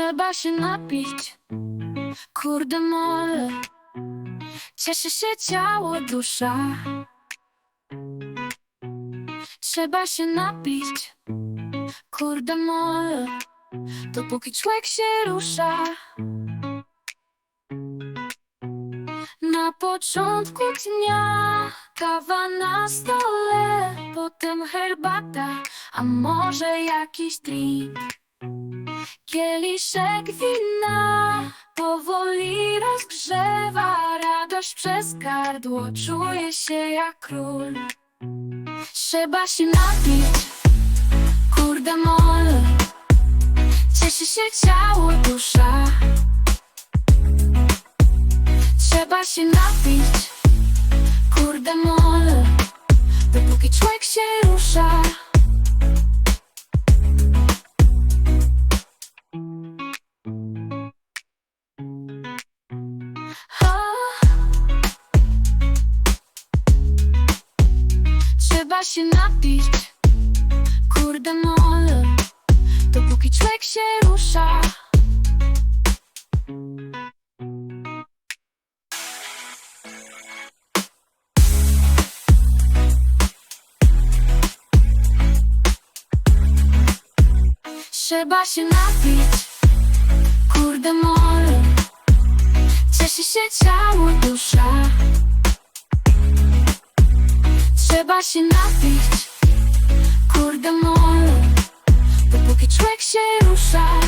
Trzeba się napić, kurde mole. Cieszy się ciało, dusza. Trzeba się napić, kurde mole. Dopóki człowiek się rusza. Na początku dnia kawa na stole Potem herbata, a może jakiś drink Kieliszek wina powoli rozgrzewa Radość przez gardło, czuję się jak król. Trzeba się napić, kurde mole Cieszy się ciało, dusza. Trzeba się napić, kurde mole Dopóki człowiek się rusza Trzeba się napić, kurde mole Dopóki człowiek się rusza. Trzeba się napić, kurde mole Cieszy się ciało, dusza Trzeba się napić, kurde mole Dopóki człowiek się rusza